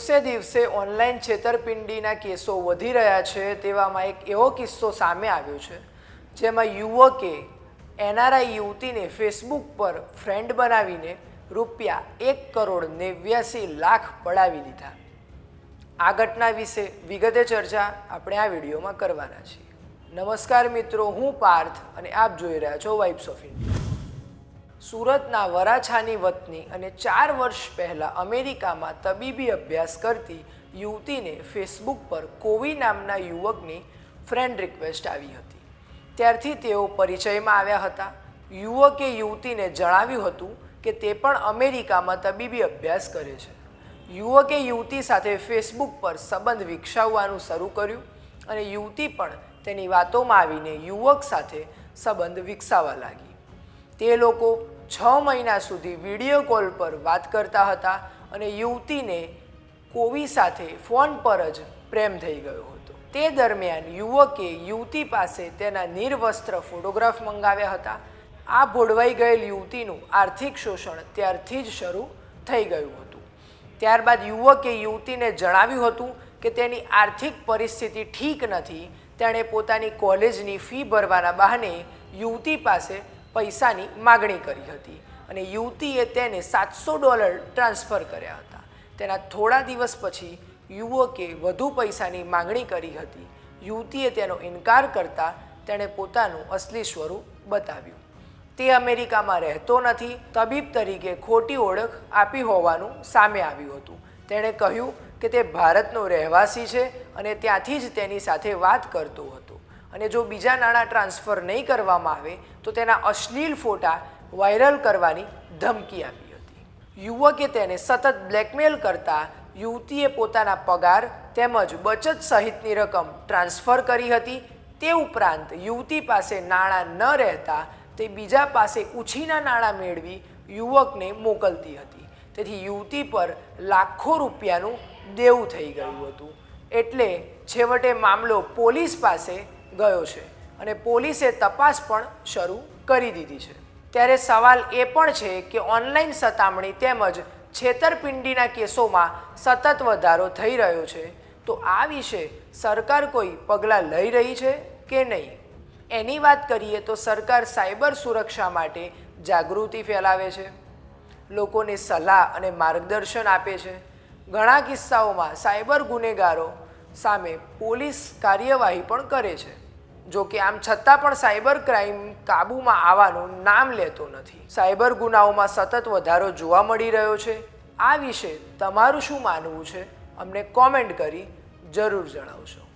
દિવસે દિવસે ઓનલાઈન છેતરપિંડીના કેસો વધી રહ્યા છે તેવામાં એક એવો કિસ્સો સામે આવ્યો છે, જેમાં યુવકે એનઆરઆઈ યુવતીને ફેસબુક પર ફ્રેન્ડ બનાવીને રૂપિયા એક કરોડ નેવ્યાસી લાખ પડાવી દીધા. આ ઘટના વિશે વિગતે ચર્ચા આપણે આ વિડીયોમાં કરવાના છીએ. નમસ્કાર મિત્રો, હું પાર્થ અને આપ જોઈ રહ્યા છો વાઇબ્સ ઓફ ઇન્ડિયા સુરતના વરાછાની વતની અને ચાર વર્ષ પહેલાં અમેરિકામાં તબીબી અભ્યાસ કરતી યુવતીને ફેસબુક પર કોવી નામના યુવકની ફ્રેન્ડ રિક્વેસ્ટ આવી હતી. ત્યારથી તેઓ પરિચયમાં આવ્યા હતા. યુવકે યુવતીને જણાવ્યું હતું કે તે પણ અમેરિકામાં તબીબી અભ્યાસ કરે છે. યુવકે યુવતી સાથે ફેસબુક પર સંબંધ વિકસાવવાનું શરૂ કર્યું અને યુવતી પણ તેની વાતોમાં આવીને યુવક સાથે સંબંધ વિકસાવવા લાગી. તે લોકો છ મહિના સુધી વીડિયો કોલ પર વાત કરતા હતા અને યુવતીને કોવી સાથે ફોન પર જ પ્રેમ થઈ ગયો હતો. તે દરમિયાન યુવકે યુવતી પાસે તેના નિર્વસ્ત્ર ફોટોગ્રાફ મંગાવ્યા હતા. આ ભોળવાઈ ગયેલ યુવતીનું આર્થિક શોષણ ત્યારથી જ શરૂ થઈ ગયું હતું. ત્યારબાદ યુવકે યુવતીને જણાવ્યું હતું કે તેની આર્થિક પરિસ્થિતિ ઠીક નથી. તેણે પોતાની કોલેજની ફી ભરવાના બહાને યુવતી પાસે પૈસાની માગણી કરી હતી અને યુવતીએ તેને સાતસો ડોલર ટ્રાન્સફર કર્યા હતા. તેના થોડા દિવસ પછી યુવકે વધુ પૈસાની માંગણી કરી હતી. યુવતીએ તેનો ઇનકાર કરતા તેણે પોતાનું અસલી સ્વરૂપ બતાવ્યું. તે અમેરિકામાં રહેતો નથી, તબીબ તરીકે ખોટી ઓળખ આપી હોવાનું સામે આવ્યું હતું. તેણે કહ્યું કે તે ભારતનો રહેવાસી છે અને ત્યાંથી જ તેની સાથે વાત કરતો હતો. અને જો બીજા નાણાં ટ્રાન્સફર નહીં કરવામાં આવે, તો તેના અશ્લીલ ફોટા વાયરલ કરવાની ધમકી આપી હતી. યુવકે તેને સતત બ્લેકમેલ કરતા યુવતીએ પોતાના પગાર તેમજ બચત સહિતની રકમ ટ્રાન્સફર કરી હતી. તે ઉપરાંત યુવતી પાસે નાણાં ન રહેતા તે બીજા પાસે ઉછીના નાણાં મેળવી યુવકને મોકલતી હતી. તેથી યુવતી પર લાખો રૂપિયાનું દેવું થઈ ગયું હતું. એટલે છેવટે મામલો પોલીસ પાસે ગયો છે. અને પોલીસે તપાસ પણ શરૂ કરી દીધી છે. ત્યારે સવાલ એ પણ છે કે ઓનલાઈન સતામણી તેમજ છેતરપિંડીના કેસોમાં સતત વધારો થઈ રહ્યો છે. તો આ વિશે સરકાર કોઈ પગલાં લઈ રહી છે કે નહીં? એની વાત કરીએ તો સરકાર સાયબર સુરક્ષા માટે જાગૃતિ ફેલાવે છે. લોકોને સલાહ અને માર્ગદર્શન આપે છે. ઘણા કિસ્સાઓમાં સાયબર ગુનેગારો સામે પોલીસ કાર્યવાહી પણ કરે છે. જો કે આમ છતાં પણ સાયબર ક્રાઇમ કાબૂમાં આવવાનું નામ લેતો નથી. સાયબર ગુનાઓમાં સતત વધારો જોવા મળી રહ્યો છે. આ વિશે તમારું શું માનવું છે? અમને કોમેન્ટ કરી જરૂર જણાવશો.